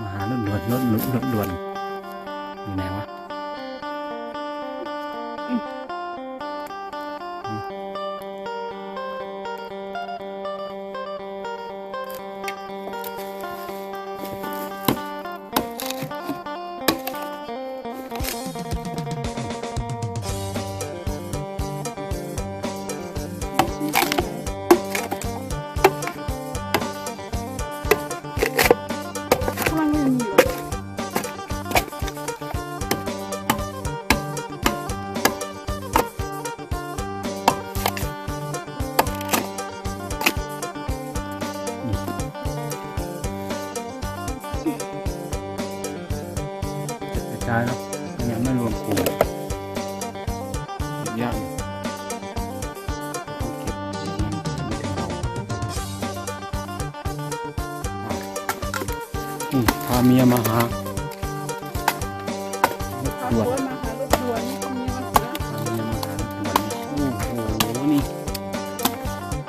มาหาลุ่นล้วนลุ่นล้วนล้วนอยู่ไหนวะ กระจายแล้วยังไม่รวมกลุ่มอีกอย่างต้องเก็บมันไม่ถึงเราอะอืมพาเมียมาหาขับด่วนรถมาหารถด่วนนี่มีมาเสียพาเมียมาหาด่วนโอ้โหนี่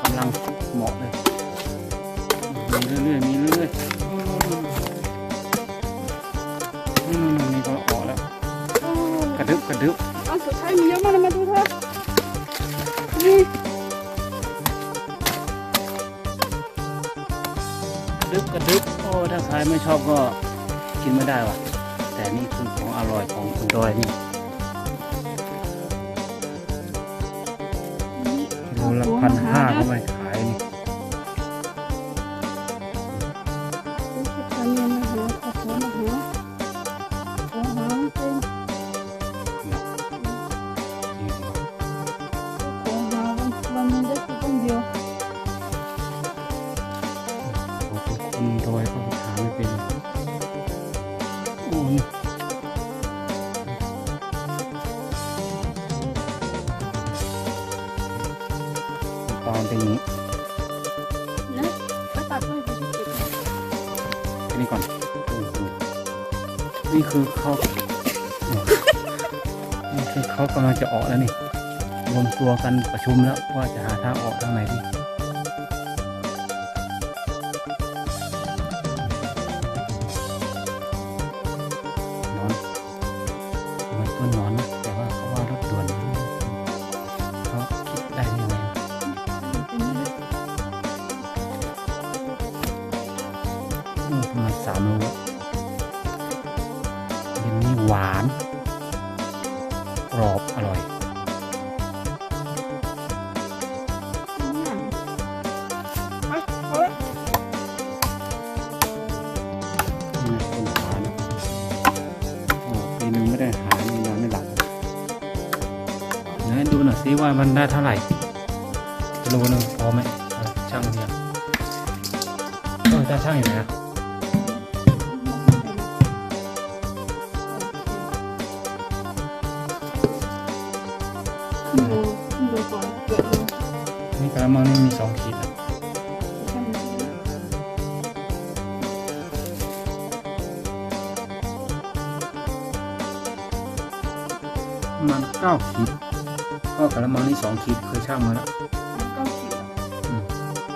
กำลังเหมาะเลย มีเรื่อยๆ มีเรื่อยๆ ดึบกระดึบเอาสุดท้ายมีเยอะมากเลยมาดูเถอะนี่กระดึบกระดึบโอ้ถ้าใครไม่ชอบก็กินไม่ได้ว่ะ แต่นี่คือของอร่อยของคุณดอยนี่โลละพันห้าก็ไม่ขายนี่ คนดอยก็หาไม่เป็นโอ้นี่ตอนเป็นอย่างนี้นะไปตัดไว้ไปเก็บอันนี้ก่อนนี่คือเขานี่คือเขากำลังจะออกแล้วนี่รวมตัวกันประชุมแล้วว่าจะหาทางออกทางไหนดีาณสามโลอะเย็นนี้หวานกรอบอร่อยไปเอาละนี่คนหานะโอ้ปีนึงไม่ได้หานี่นอนไม่หลับไหนดูหน่อยซิว่ามันได้เท่าไหร่กิโลนึงพอไหมช่างเนี่ยเออตาช่างอยู่ไหนอะ ขึ้นดูขึ้นดูก่อนเกิดดูนี่กระมังนี่มีสองขีดอะใช่ไมประมาณเก้าขีดก็กระมังนี่สองขีดเคยช่างมาแล้ว